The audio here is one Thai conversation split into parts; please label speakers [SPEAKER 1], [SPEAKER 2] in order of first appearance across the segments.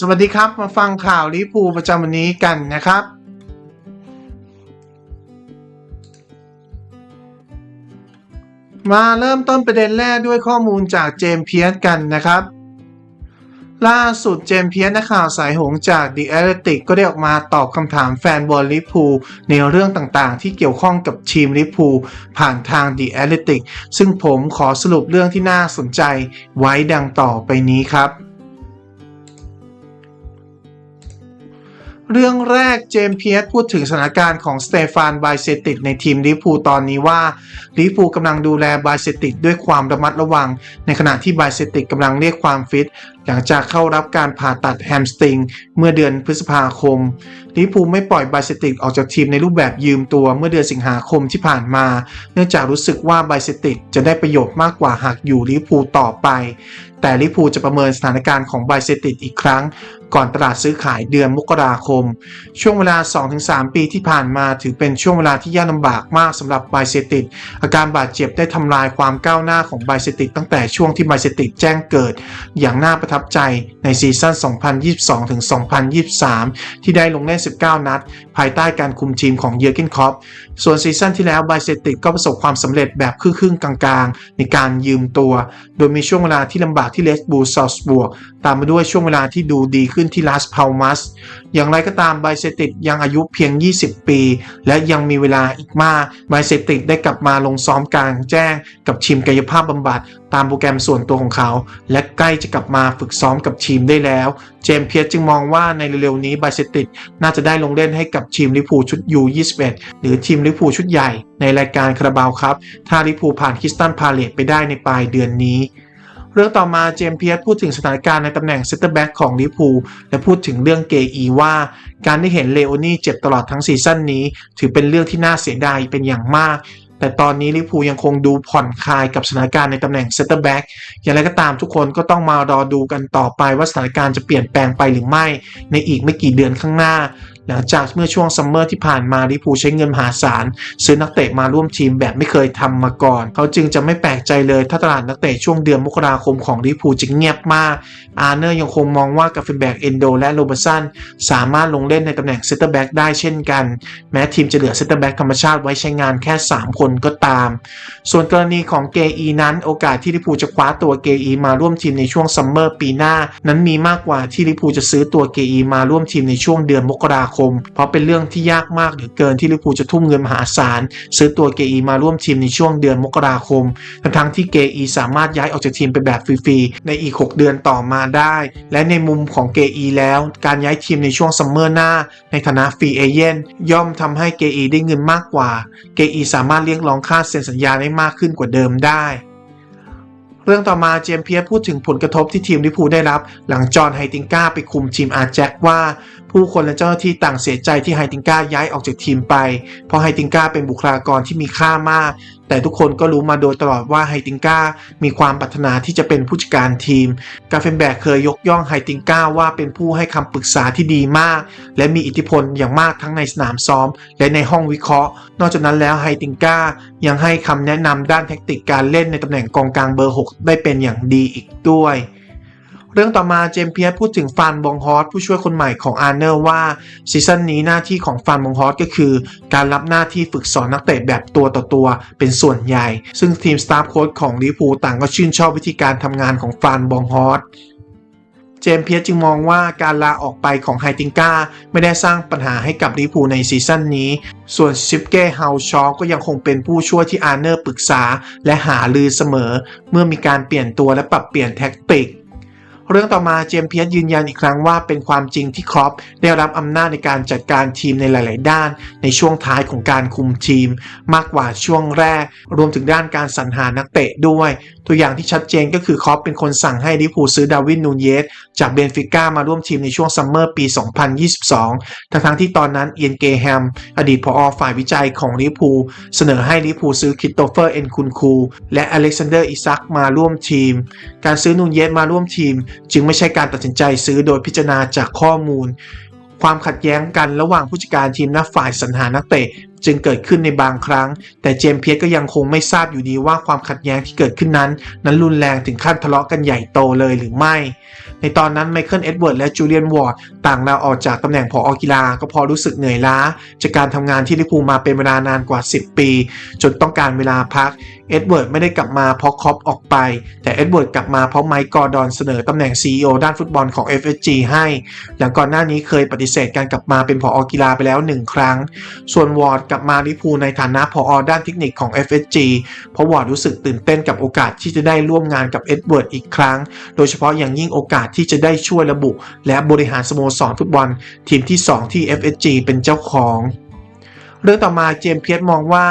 [SPEAKER 1] สวัสดีครับมาฟังข่าวลิเวอร์พูประจำวันนี้กันนะครับ มาเริ่มต้นประเด็นแรกด้วยข้อมูลจากเจมเพียสกันนะครับ ล่าสุดเจมเพียสนักข่าวสายหงจาก The Athletic ก็ได้ออกมาตอบคำถามแฟนบอลลิเวอร์พูในเรื่องต่างๆ ที่เกี่ยวข้องกับทีมลิเวอร์พูผ่านทาง The Athletic ซึ่งผมขอสรุปเรื่องที่น่าสนใจไว้ดังต่อไปนี้ครับ เรื่องแรกเจมส์เพียสพูดถึงสถานการณ์ของสเตฟานไบเซติดในทีมลิฟูตอนนี้ว่าลิฟูกำลังดูแลไบเซติดด้วยความระมัดระวัง ในขณะที่ไบเซติดกำลังเรียกความฟิต หลังจากเข้ารับการผ่าตัดแฮมสตริงเมื่อเดือนพฤษภาคมลิเวอร์พูไม่ปล่อยไบเซติกออกจากทีมในรูปแบบยืมตัวเมื่อเดือนสิงหาคมที่ผ่านมา เนื่องจากรู้สึกว่าไบเซติกจะได้ประโยชน์มากกว่าหากอยู่ลิเวอร์พูต่อไป แต่ลิเวอร์พูจะประเมินสถานการณ์ของไบเซติกอีกครั้ง ก่อนตลาดซื้อขายเดือนมกราคม ช่วงเวลา 2-3 ปีที่ผ่านมาถือเป็นช่วงเวลาที่ยากลำบากมากสำหรับไบเซติกอาการบาดเจ็บได้ทำลายความก้าวหน้าของไบเซติกตั้งแต่ช่วงที่ไบเซติกแจ้งเกิด อย่างน่าประทับใจในซีซั่น 2022-2023 ที่ได้ลงเล่น 19 นัด ภายใต้การคุมทีมของเยอร์เกนคอปส่วนซีซั่นที่แล้วไบเซติกก็ประสบความสำเร็จแบบครึ่งๆกลางๆ ในการยืมตัว โดยมีช่วงเวลาที่ลำบากที่เลสบูซอสบวก ตามมาด้วยช่วงเวลาที่ดูดีขึ้นที่ลาสพาลมัส อย่างไรก็ตามไบเซติกยังอายุเพียง 20 ปี และยังมีเวลาอีกมากไบเซติกได้กลับมาลงซ้อมกลางแจ้งกับทีมกายภาพบำบัดตามโปรแกรมส่วนตัวของเขา และใกล้จะกลับมาฝึกซ้อมกับทีมได้แล้ว เจมเพียสจึงมองว่าในเร็วๆนี้ไบเซติกน่าจะได้ลงเล่นให้กับทีมลิพูชุด U21 หรือทีมลิพูชุดใหญ่ ในรายการคาราบาวครับ ถ้าลิพูผ่านคริสตันพาเลตไปได้ในปลายเดือนนี้เรื่องต่อมาเจมเพียสพูดถึงสถานการณ์ในตำแหน่งเซนเตอร์แบ็กของลิพูและพูดถึงเรื่องเกอีว่า การได้เห็นเลโอนี่เจ็บตลอดทั้งซีซั่นนี้ ถือเป็นเรื่องที่น่าเสียดายเป็นอย่างมาก แต่ตอนนี้ลิพูยังคงดูผ่อนคลายกับสถานการณ์ในตำแหน่งเซตเตอร์แบ็กอย่างไรก็ตามทุกคนก็ต้องมารอดูกันต่อไปว่าสถานการณ์จะเปลี่ยนแปลงไปหรือไม่ในอีกไม่กี่เดือนข้างหน้า หลังจากเมื่อช่วงซัมเมอร์ที่ผ่านมาลิพูใช้เงินมหาศาล ซื้อนักเตะมาร่วมทีมแบบไม่เคยทำมาก่อน เขาจึงจะไม่แปลกใจเลยถ้าตลาดนักเตะช่วงเดือนมกราคมของลิพูจะเงียบมาก อาร์เนอร์ยังคงมองว่ากาเฟนแบกเอนโดและโรเบร์สันสามารถลงเล่นในตำแหน่งเซนเตอร์แบ็กได้เช่นกัน แม้ทีมจะเหลือเซนเตอร์แบ็กธรรมชาติไว้ใช้งานแค่ 3 คนก็ตาม ส่วนกรณีของเกอีนั้นโอกาสที่ลิพูจะคว้าตัวเกอีมาร่วมทีมในช่วงซัมเมอร์ปีหน้า นั้นมีมากกว่าที่ลิพูจะซื้อตัวเกอีมาร่วมทีมในช่วงเดือนมกราคมเพราะเป็นเรื่องที่ยากมากเหลือเกินที่ลิเวอร์พูลจะทุ่มเงินมหาศาล ซื้อตัวเกอีมาร่วมทีมในช่วงเดือนมกราคมทั้งที่เกอีสามารถย้ายออกจากทีมไปแบบฟรีๆในอีก 6 เดือนต่อมาได้ และในมุมของเกอีแล้ว การย้ายทีมในช่วงซัมเมอร์หน้า ในฐานะฟรีเอเจนย่อมทำให้เกอีได้เงินมากกว่า เกอีสามารถเรียกร้องค่าเซ็นสัญญาได้มากขึ้นกว่าเดิมได้ เรื่องต่อมาเจมเพียสพูดถึงผลกระทบที่ทีมลิพูได้รับ หลังจอห์นไฮติงก้าไปคุมทีมอาร์แจ็คว่า ผู้คนและเจ้าหน้าที่ต่างเสียใจที่ไฮติงก้าย้ายออกจากทีมไป เพราะไฮติงก้าเป็นบุคลากรที่มีค่ามาก แต่ทุกคนก็รู้มาโดยตลอดว่าไฮติงก้ามีความปรารถนาที่จะเป็นผู้จัดการทีม กาเฟนแบกเคยยกย่องไฮติงก้าว่าเป็นผู้ให้คำปรึกษาที่ดีมาก และมีอิทธิพลอย่างมากทั้งในสนามซ้อม และในห้องวิเคราะห์ นอกจากนั้นแล้วไฮติงก้ายังให้คำแนะนำด้านแทคนิคการเล่นในตำแหน่งกองกลางเบอร์ 6 ได้เป็นอย่างดีอีกด้วย เรื่องต่อมาเจมเพียสพูดถึงฟานบองฮอสผู้ช่วยคนใหม่ของอาร์เนอร์ว่าซีซั่นนี้หน้าที่ของฟานบองฮอสก็คือ การรับหน้าที่ฝึกสอนนักเตะแบบตัวต่อตัวเป็นส่วนใหญ่ ซึ่งทีมสตาฟโค้ชของลิเวอร์พูลต่างก็ชื่นชอบวิธีการทำงานของฟานบองฮอสเจมเพียสจึงมองว่าการลาออกไปของไฮติงก้าไม่ได้สร้างปัญหาให้กับลิเวอร์พูในซีซั่นนี้ ส่วนชิปเก้เฮาชอก็ยังคงเป็นผู้ช่วยที่อาร์เนอร์ปรึกษา และหาลือเสมอ เมื่อมีการเปลี่ยนตัวและปรับเปลี่ยนแท็กติก เรื่องต่อมาเจมส์เพียสยืนยันอีกครั้งว่าเป็นความจริงที่ครอปได้รับอำนาจในการจัดการทีมในหลาย ๆ ด้าน ในช่วงท้ายของการคุมทีม มากกว่าช่วงแรก รวมถึงด้านการสรรหานักเตะด้วย ตัวอย่างที่ชัดเจนก็คือคอปเป็นคนสั่งให้ลิเวอร์พูซื้อดาวินนูนเยสจากเบนฟิก้ามาร่วมทีมในช่วงซัมเมอร์ปี 2022 ทั้งที่ตอนนั้นเอียนเกแฮม อดีตผอฝ่ายวิจัยของลิเวอร์พูเสนอให้ลิเวอร์พูซื้อคริสโตเฟอร์เอ็นคุนคูและอเล็กซานเดอร์อิซักมาร่วมทีม การซื้อนูนเยสมาร่วมทีม จึงไม่ใช่การตัดสินใจซื้อโดยพิจารณาจากข้อมูลความขัดแย้งกันระหว่างผู้จัดการทีมและฝ่ายสรรหานักเตะ จึงเกิดขึ้นในบางครั้ง แต่เจมส์เพียสก็ยังคงไม่ทราบอยู่ดีว่าความขัดแย้งที่เกิดขึ้นนั้น นั้นรุนแรงถึงขั้นทะเลาะกันใหญ่โตเลยหรือไม่ ในตอนนั้นไมเคิลเอ็ดเวิร์ดและจูเลียนวอร์ดต่างลาออกจากตำแหน่งผอกีฬาก็พอรู้สึกเหนื่อยล้า จากการทำงานที่ลิเวอร์พูลมาเป็นเวลานานกว่า 10 ปี จนต้องการเวลาพัก เอ็ดเวิร์ดไม่ได้กลับมาเพราะคอปออกไป แต่เอ็ดเวิร์ดกลับมาเพราะไมค์กอร์ดอนเสนอตำแหน่ง CEO ด้านฟุตบอลของ FSG ให้ หลังก่อนหน้านี้เคยปฏิเสธการกลับมาเป็นผอกีฬาไปแล้วหนึ่งครั้ง ส่วนวอร์ดกลับมาลิพูในฐานะผอด้านเทคนิคของ FSG เพราะวอร์ดรู้สึกตื่นเต้นกับโอกาสที่จะได้ร่วมงานกับเอ็ดเวิร์ดอีกครั้ง โดยเฉพาะอย่างยิ่งโอกาสที่จะได้ช่วยระบุ และบริหารสโมสรฟุตบอล ทีมที่ 2 ที่ FSG เป็นเจ้าของ เรื่องต่อมาเจมส์เพียสมองว่า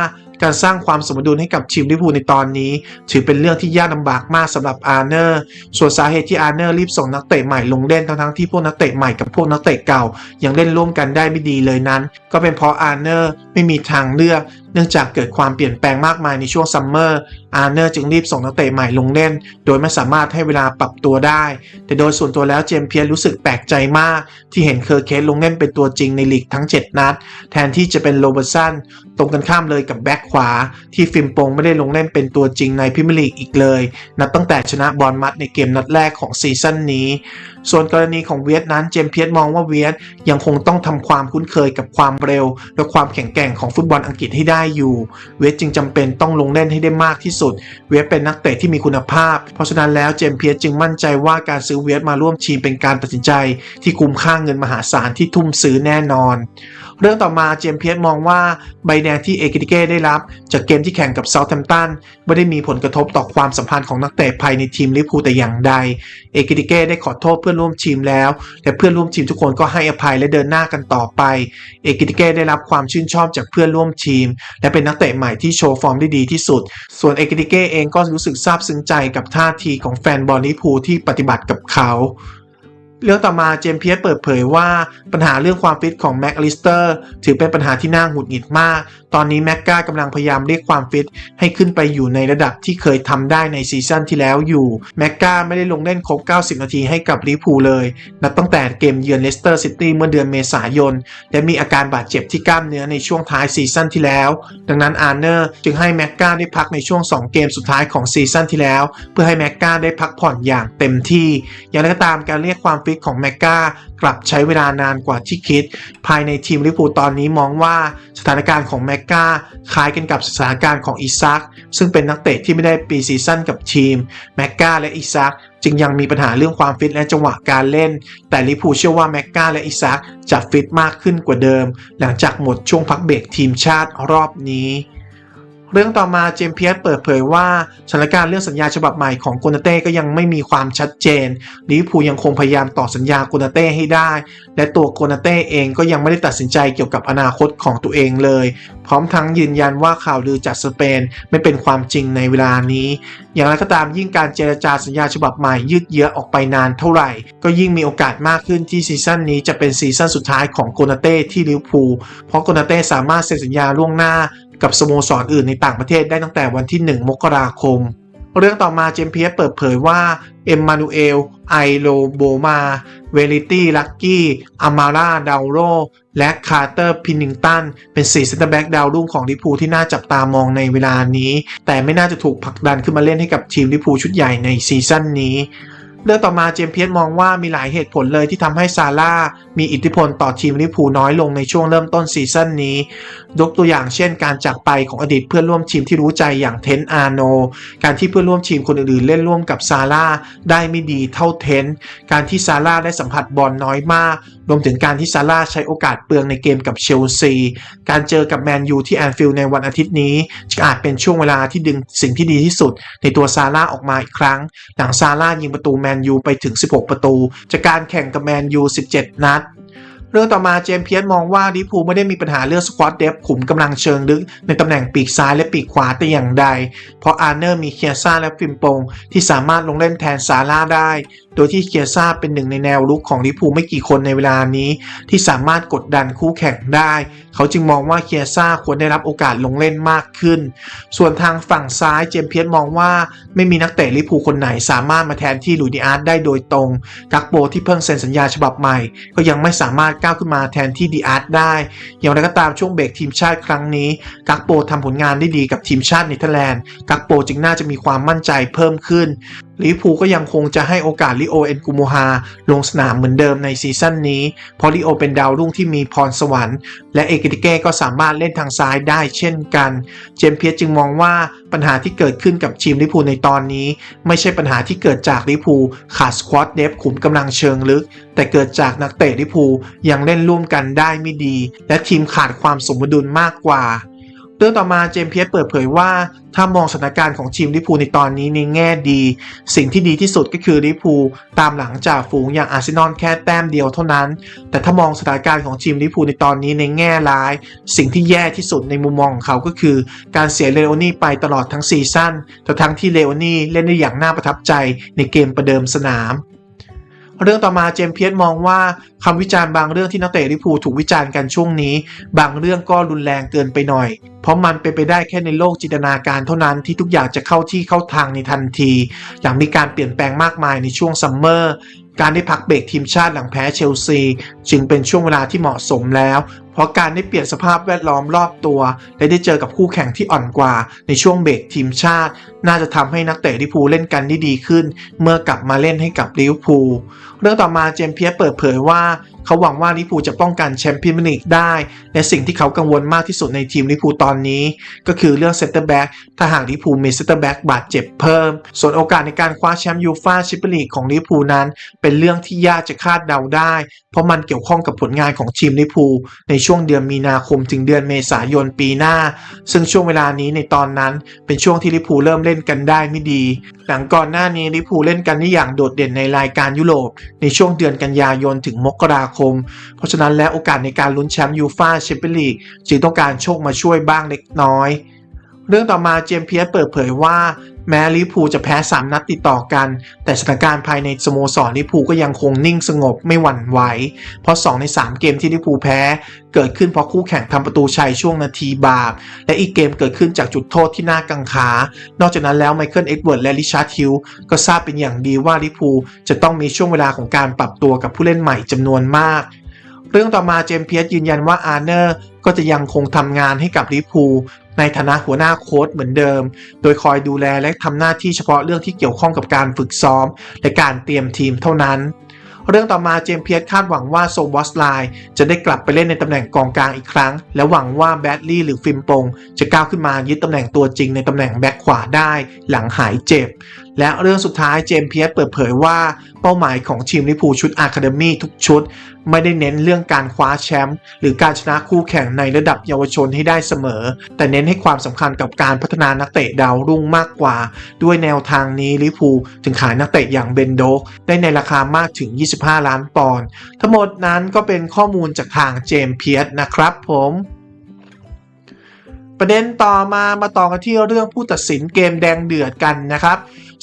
[SPEAKER 1] การสร้างความสมดุลให้กับทีมลิเวอร์พูลในตอนนี้ ถือเป็นเรื่องที่ยากลำบากมากสำหรับอาร์เนอร์ส่วนสาเหตุที่อาร์เนอร์รีบส่งนักเตะใหม่ลงเล่นทั้งๆที่พวกนักเตะใหม่กับพวกนักเตะเก่ายังเล่นร่วมกันได้ไม่ดีเลยนั้น ก็เป็นเพราะอาร์เนอร์ไม่มีทางเลือก เนื่องจากเกิดความเปลี่ยนแปลงมากมายในช่วงซัมเมอร์อาร์เนอร์จึงรีบส่งนักเตะใหม่ลงเล่น โดยไม่สามารถให้เวลาปรับตัวได้ แต่โดยส่วนตัวแล้วเจมเพียสรู้สึกแปลกใจมาก ที่เห็นเคอร์เคสลงเล่นเป็นตัวจริงในลีกทั้ง 7 นัด แทนที่จะเป็นโรเบอร์สันตรงกันข้ามเลยกับแบ็คขวา ที่ฟิมปงไม่ได้ลงเล่นเป็นตัวจริงในพรีเมียร์ลีกอีกเลย นับตั้งแต่ชนะบอลมัดในเกมนัดแรกของซีซั่นนี้ ส่วนกรณีของเวียดนั้นเจมเพียสมองว่าเวียดยังคงต้องทำความคุ้นเคยกับความเร็ว และความแข็งแกร่งของฟุตบอลอังกฤษให้ได้อยู่ เวสจึงจำเป็นต้องลงเล่นให้ได้มากที่สุด เวสเป็นนักเตะที่มีคุณภาพ เพราะฉะนั้นแล้วเจมส์เพียสจึงมั่นใจว่าการซื้อเวสมาร่วมทีมเป็นการตัดสินใจ ที่คุ้มค่าเงินมหาศาลที่ทุ่มซื้อแน่นอนเรื่องต่อมาเจมเพียสมองว่าใบแดงที่เอกิติเก้ได้รับ จากเกมที่แข่งกับเซาท์แฮมป์ตันไม่ได้มีผลกระทบต่อความสัมพันธ์ของนักเตะภายในทีมลิเวอร์พูลแต่อย่างใด เอกิติเก้ได้ขอโทษเพื่อนร่วมทีมแล้วแต่เพื่อนร่วมทีมทุกคนก็ให้อภัยและเดินหน้ากันต่อไป เอกิติเก้ได้รับความชื่นชอบจากเพื่อนร่วมทีม และเป็นนักเตะใหม่ที่โชว์ฟอร์มได้ดีที่สุด ส่วนเอกิติเก้เองก็รู้สึกซาบซึ้งใจกับท่าทีของแฟนบอลลิเวอร์พูลที่ปฏิบัติกับเขา เรื่องต่อมาเจมส์เพียสเปิดเผยว่าปัญหาเรื่องความฟิตของแม็กอลิสเตอร์ถือเป็นปัญหาที่น่าหงุดหงิดมาก ตอนนี้แม็กก้ากำลังพยายามเรียกความฟิตให้ขึ้นไปอยู่ในระดับที่เคยทำได้ในซีซั่นที่แล้วอยู่แม็กก้าไม่ได้ลงเล่นครบ 90 นาทีให้กับลิเวอร์พูลเลยนับตั้งแต่เกมเยือนเลสเตอร์ซิตี้เมื่อเดือนเมษายน และมีอาการบาดเจ็บที่กล้ามเนื้อในช่วงท้ายซีซั่นที่แล้ว ดังนั้นอาร์เนอร์จึงให้แม็กก้าได้พักในช่วง 2 เกมสุดท้ายของซีซั่นที่แล้ว เพื่อให้แม็กก้าได้พักผ่อนอย่างเต็มที่ อย่างไรก็ตามการเรียกความฟิตของแมกกากลับใช้เวลานานกว่าที่คิด ภายในทีมลิเวอร์พูตอนนี้มองว่าสถานการณ์ของแมกกาคล้ายกันกับสถานการณ์ของอิซักซึ่งเป็นนักเตะที่ไม่ได้ปีซีซั่นกับทีมแมกกาและอิซักจึงยังมีปัญหาเรื่องความฟิตและจังหวะการเล่น แต่ลิเวอร์พูเชื่อว่าแมกกาและอิซักจะฟิตมากขึ้นกว่าเดิม หลังจากหมดช่วงพักเบรกทีมชาติรอบนี้ เรื่องต่อมาเจมเพียสเปิดเผยว่าสถานการณ์เรื่องสัญญาฉบับใหม่ของโกนาเต้ก็ยังไม่มีความชัดเจนลิเวอร์พูลยังคงพยายามต่อสัญญาโกนาเต้ให้ได้ และตัวโกนาเต้เองก็ยังไม่ได้ตัดสินใจเกี่ยวกับอนาคตของตัวเองเลย พร้อมทั้งยืนยันว่าข่าวลือจากสเปนไม่เป็นความจริงในเวลานี้ อย่างไรก็ตามยิ่งการเจรจาสัญญาฉบับใหม่ยืดเยื้อออกไปนานเท่าไหร่ ก็ยิ่งมีโอกาสมากขึ้นที่ซีซั่นนี้จะเป็นซีซั่นสุดท้ายของโกนาเต้ที่ลิเวอร์พูลเพราะโกนาเต้สามารถเซ็นสัญญาล่วงหน้า กับสโมสรอื่นในต่างประเทศได้ตั้งแต่วันที่ 1 มกราคม เรื่องต่อมาเจมเพียสเปิดเผยว่าเอ็มมานูเอล ไอโลโบมา เวลิตี้ลักกี้อามาร่าดาวโร และคาร์เตอร์พินนิงตัน เป็น4เซนเตอร์แบ็กดาวรุ่งของลิพูที่น่าจับตามองในเวลานี้ แต่ไม่น่าจะถูกผลักดันขึ้นมาเล่นให้กับทีมลิพูชุดใหญ่ในซีซั่นนี้ เรื่องต่อมาเจมเพียสมองว่ามีหลายเหตุผลเลยที่ทำให้ซาร่ามีอิทธิพลต่อทีมลิเวอร์พูลน้อยลงในช่วงเริ่มต้นซีซั่นนี้ยกตัวอย่างเช่นการจากไปของอดีตเพื่อนร่วมทีมที่รู้ใจอย่างเทนอาร์โน การที่เพื่อนร่วมทีมคนอื่นๆ เล่นร่วมกับซาร่าได้ไม่ดีเท่าเทน การที่ซาร่าได้สัมผัสบอลน้อยมาก รวมถึงการที่ซาร่าใช้โอกาสเปลืองในเกมกับเชลซี การเจอกับแมนยูที่แอนฟิลด์ในวันอาทิตย์นี้จะอาจเป็นช่วงเวลาที่ดึงสิ่งที่ดีที่สุด ในตัวซาร่าออกมาอีกครั้ง หลังซาร่ายิงประตูแมนยูไปถึง 16 ประตู จากการแข่งกับแมนยู 17 นัดเรื่องต่อมาเจมเพียสมองว่าลิพูไม่ได้มีปัญหาเรื่องสควอตเดฟขุมกำลังเชิงลึก ในตำแหน่งปีกซ้ายและปีกขวาแต่อย่างใด เพราะอาร์เนอร์มีเคียซ่าและฟิมปงที่สามารถลงเล่นแทนซาร่าได้ โดยที่เคียซ่าเป็นหนึ่งในแนวลุกของลิพูไม่กี่คนในเวลานี้ ที่สามารถกดดันคู่แข่งได้ เขาจึงมองว่าเคียซ่าควรได้รับโอกาสลงเล่นมากขึ้น ส่วนทางฝั่งซ้ายเจมเพียสมองว่าไม่มีนักเตะลิพูคนไหนสามารถมาแทนที่ลุยดิอาร์ตได้โดยตรง กักโบที่เพิ่งเซ็นสัญญาฉบับใหม่ ก็ยังไม่สามารถก้าวขึ้นมาแทนที่ดีอาร์ตได้ อย่างไรก็ตามช่วงเบรกทีมชาติครั้งนี้ กักโบทำผลงานได้ดีกับทีมชาติเนเธอร์แลนด์ กักโบจึงน่าจะมีความมั่นใจเพิ่มขึ้น ลิเวอร์พูลก็ยังคงจะให้โอกาสลิโอเอ็นกูโมฮาลงสนามเหมือนเดิมในซีซั่นนี้ เพราะลิโอเป็นดาวรุ่งที่มีพรสวรรค์ และเอกิติเก้ก็สามารถเล่นทางซ้ายได้เช่นกัน เจมเพียสจึงมองว่าปัญหาที่เกิดขึ้นกับทีมลิเวอร์พูลในตอนนี้ ไม่ใช่ปัญหาที่เกิดจากลิเวอร์พูลขาดสควอตเดฟขุมกำลังเชิงลึก แต่เกิดจากนักเตะลิเวอร์พูลยังเล่นร่วมกันได้ไม่ดี และทีมขาดความสมดุลมากกว่า เรื่องต่อมาเจมส์เพียสเปิดเผยว่า ถ้ามองสถานการณ์ของทีมลิพูในตอนนี้ในแง่ดี สิ่งที่ดีที่สุดก็คือลิพูตามหลังจากฝูงอย่างอาร์เซนอลแค่แต้มเดียวเท่านั้น แต่ถ้ามองสถานการณ์ของทีมลิพูในตอนนี้ในแง่ร้าย สิ่งที่แย่ที่สุดในมุมมองของเขาก็คือ การเสียเลโอนี่ไปตลอดทั้งซีซั่นแต่ทั้งที่เลโอนี่เล่นได้อย่างน่าประทับใจในเกมประเดิมสนาม เรื่องต่อมาเจมเพียสมองว่าคำวิจารณ์บางเรื่องที่นักเตะลิพูถูกวิจารณ์กันช่วงนี้ บางเรื่องก็รุนแรงเกินไปหน่อย เพราะมันเป็นไปได้แค่ในโลกจินตนาการเท่านั้นที่ทุกอย่างจะเข้าที่เข้าทางในทันทีอย่างมีการเปลี่ยนแปลงมากมายในช่วงซัมเมอร์การได้พักเบรกทีมชาติหลังแพ้เชลซี จึงเป็นช่วงเวลาที่เหมาะสมแล้ว เพราะการได้เปลี่ยนสภาพแวดล้อมรอบตัว และได้เจอกับคู่แข่งที่อ่อนกว่าในช่วงเบรกทีมชาติ น่าจะทำให้นักเตะลิพูเล่นกันได้ดีขึ้น เมื่อกลับมาเล่นให้กับลิเวอร์พูลเรื่องต่อมาเจมเพียเปิดเผยว่า เขาหวังว่าลิพูจะป้องกันแชมเปี้ยนส์ลีกได้ และสิ่งที่เขากังวลมากที่สุดในทีมลิพูตอนนี้ ก็คือเรื่องเซนเตอร์แบ็กถ้าหากลิพูมีเซนเตอร์แบ็กบาดเจ็บเพิ่ม ส่วนโอกาสในการคว้าแชมป์ยูฟ่าแชมเปี้ยนลีกของลิพูนั้น เป็นเรื่องที่ยากจะคาดเดาได้ เพราะมันเกี่ยวข้องกับผลงานของทีมลิพูในช่วงเดือนมีนาคมถึงเดือนเมษายนปีหน้า ซึ่งช่วงเวลานี้ในตอนนั้นเป็นช่วงที่ลิพูเริ่มเล่นกันได้ไม่ดี หลังก่อนหน้านี้ลิพูเล่นกันได้อย่างโดดเด่นในรายการยุโรป ในช่วงเดือนกันยายนถึงมกราคม เพราะฉะนั้นแล้วโอกาสในการลุ้นแชมป์ยูฟ่าแชมเปี้ยนลีกจึงต้องการโชคมาช่วยบ้างเล็กน้อย เรื่องต่อมาเจมเพียสเปิดเผยว่า แม้ลิพูจะแพ้ 3 นัดติดต่อกัน แต่สถานการณ์ภายในสโมสรลิพูก็ยังคงนิ่งสงบไม่หวั่นไหว เพราะ 2 ใน 3 เกมที่ลิพูแพ้ เกิดขึ้นเพราะคู่แข่งทำประตูชัยช่วงนาทีบาป และอีกเกมเกิดขึ้นจากจุดโทษที่น่ากังขา นอกจากนั้นแล้วไมเคิลเอ็ดเวิร์ดและริชาร์ดฮิลก็ทราบเป็นอย่างดีว่าลิพูจะต้องมีช่วงเวลาของการปรับตัวกับผู้เล่นใหม่จำนวนมากเรื่องต่อมาเจมเพียสยืนยันว่าอาร์เนอร์ก็จะยังคงทำงานให้กับลิพู ในฐานะหัวหน้าโค้ชเหมือนเดิม โดยคอยดูแลและทำหน้าที่เฉพาะเรื่องที่เกี่ยวข้องกับการฝึกซ้อม และการเตรียมทีมเท่านั้น เรื่องต่อมาเจมส์เพียสคาดหวังว่าโซบอสไลน์จะได้กลับไปเล่นในตำแหน่งกองกลางอีกครั้ง และหวังว่าแบดลี่หรือฟิมปง จะก้าวขึ้นมายึดตำแหน่งตัวจริงในตำแหน่งแบ็คขวาได้หลังหายเจ็บ และเรื่องสุดท้ายเจมส์เพียสเปิดเผยว่าเป้าหมายของทีมลิพูชุดอะคาเดมี่ทุกชุด ไม่ได้เน้นเรื่องการคว้าแชมป์หรือการชนะคู่แข่งในระดับเยาวชนให้ได้เสมอ แต่เน้นให้ความสำคัญกับการพัฒนานักเตะดาวรุ่งมากกว่า ด้วยแนวทางนี้ลิพูลจึงขายนักเตะอย่างเบนโดกได้ในราคามากถึง 25 ล้านปอนด์ทั้งหมดนั้นก็เป็นข้อมูลจากทางเจมส์เพียสนะครับผมประเด็นต่อมามาต่อกันที่เรื่องผู้ตัดสินเกมแดงเดือดกันนะครับ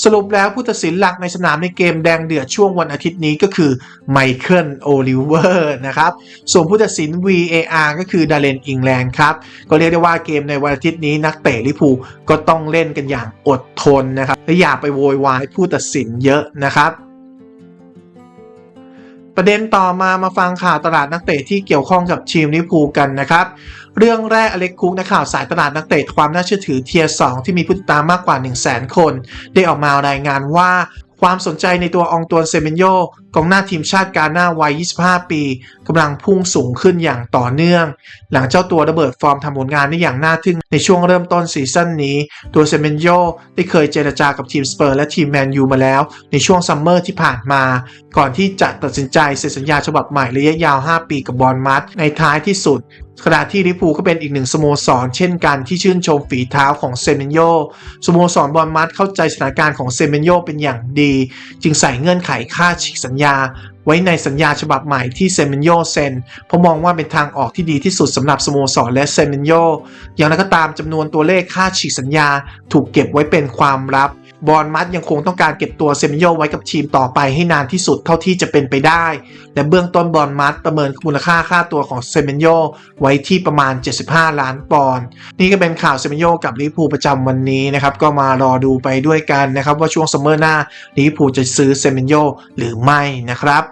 [SPEAKER 1] สรุปแล้วผู้ตัดสินหลักในสนามในเกมแดงเดือดช่วงวันอาทิตย์นี้ก็คือไมเคิลโอลิเวอร์นะครับ ส่วนผู้ตัดสิน VAR ก็คือดาเลนอิงแลนด์ครับ ก็เรียกได้ว่าเกมในวันอาทิตย์นี้นักเตะลิพูก็ต้องเล่นกันอย่างอดทนนะครับและอย่าไปโวยวายผู้ตัดสินเยอะนะครับ ประเด็นต่อมามาฟังข่าวตลาดนักเตะที่เกี่ยวข้องกับทีมลิพูกันนะครับ เรื่องแรกอเล็กคุกนักข่าวสายตลาดนักเตะความน่าเชื่อถือเทียร์2ที่มีผู้ติดตามมากกว่า 1 0 0 0 0แคน ได้ออกมารายงานว่า ความสนใจในตัวองตวนเซเมนโยกองหน้าทีมชาติกาหน้าวัย 25 ปีกำลังพุ่งสูงขึ้นอย่างต่อเนื่อง หลังเจ้าตัวระเบิดฟอร์มทำผลงานได้อย่างน่าทึ่งในช่วงเริ่มต้นซีซั่นนี้ ตัวเซเมนโยได้เคยเจรจากับทีมสเปอร์และทีมแมนยูมาแล้ว ในช่วงซัมเมอร์ที่ผ่านมา ก่อนที่จะตัดสินใจเซ็นสัญญาฉบับใหม่ระยะยาว 5 ปีกับบอลมัดในท้ายที่สุด ขณะที่ลิปูก็เป็นอีกหนึ่งสโมสร เช่นกันที่ชื่นชมฝีเท้าของเซเมนโยสโมสรบอลมัดเข้าใจสถานการณ์ของเซเมนโยเป็นอย่างดี จึงใส่เงื่อนไขค่าฉีกสัญญา ไว้ในสัญญาฉบับใหม่ที่เซมินโยเซ็นเพราะมองว่าเป็นทางออกที่ดีที่สุดสำหรับสโมสรและเซมินโยอย่างไรก็ตามจำนวนตัวเลขค่าฉีกสัญญาถูกเก็บไว้เป็นความลับบอลมัดยังคงต้องการเก็บตัวเซมิโยไว้กับทีมต่อไปให้นานที่สุดเท่าที่จะเป็นไปได้ และเบื้องต้นบอลมัดประเมินมูลค่าค่าตัวของเซมิโยไว้ที่ประมาณ 75 ล้านปอนด์นี่ก็เป็นข่าวเซมิโยกับลิเวอร์พูประจำวันนี้นะครับก็มารอดูไปด้วยกันนะครับว่าช่วงซัมเมอร์หน้าลิเวอร์พูจะซื้อเซมิโยหรือไม่นะครับ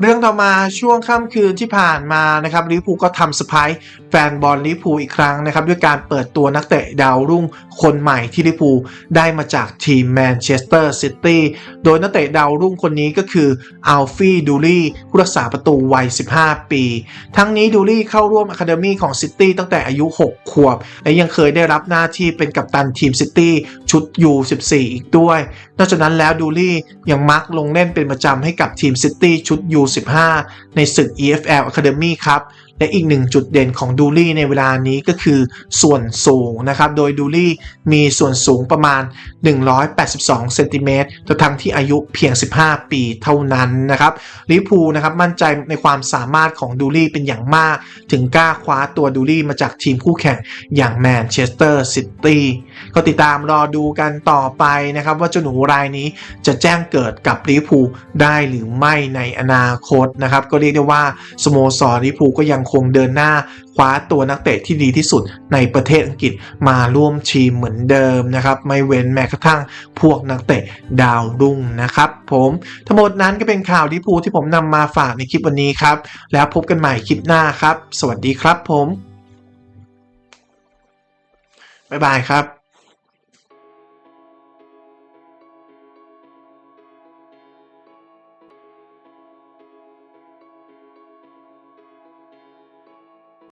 [SPEAKER 1] เรื่องต่อมาช่วงค่ำคืนที่ผ่านมานะครับลิเวอร์พูลก็ทำเซอร์ไพรส์แฟนบอลลิเวอร์พูลอีกครั้งนะครับด้วยการเปิดตัวนักเตะดาวรุ่งคนใหม่ที่ลิเวอร์พูลได้มาจากทีมแมนเชสเตอร์ซิตี้โดยนักเตะดาวรุ่งคนนี้ก็คืออัลฟี่ดูลี่ผู้รักษาประตูวัย 15 ปี ทั้งนี้ดูลี่เข้าร่วมอะคาเดมี่ของซิตี้ตั้งแต่อายุ 6 ขวบ และยังเคยได้รับหน้าที่เป็นกัปตันทีมซิตี้ชุด U14 อีกด้วย นอกจากนั้นแล้วดูลี่ยังมักลงเล่นเป็นประจำให้กับทีมซิตี้ชุด15 ในศึก EFL Academy ครับ และอีกหนึ่งจุดเด่นของดูลี่ในเวลานี้ก็คือส่วนสูงนะครับ โดยดูลี่มีส่วนสูงประมาณ 182เซนติเมตรทั้งที่อายุเพียง 15 ปีเท่านั้นนะครับลิพูนะครับมั่นใจในความสามารถของดูลี่เป็นอย่างมาก ถึงกล้าคว้าตัวดูลี่มาจากทีมคู่แข่งอย่างแมนเชสเตอร์ซิตี้ก็ติดตามรอดูกันต่อไปนะครับ ว่าเจ้าหนูรายนี้จะแจ้งเกิดกับลิพูได้หรือไม่ในอนาคตนะครับ ก็เรียกได้ว่าสโมสรลิพูก็ยังคงเดินหน้าคว้าตัวนักเตะที่ดีที่สุดในประเทศอังกฤษมาร่วมทีมเหมือนเดิมนะครับ ไม่เว้นแม้กระทั่งพวกนักเตะดาวรุ่งนะครับผมทั้งหมดนั้นก็เป็นข่าวลิพูที่ผมนำมาฝากในคลิปวันนี้ครับ แล้วพบกันใหม่คลิปหน้าครับ สวัสดีครับผมบ๊ายบายครับ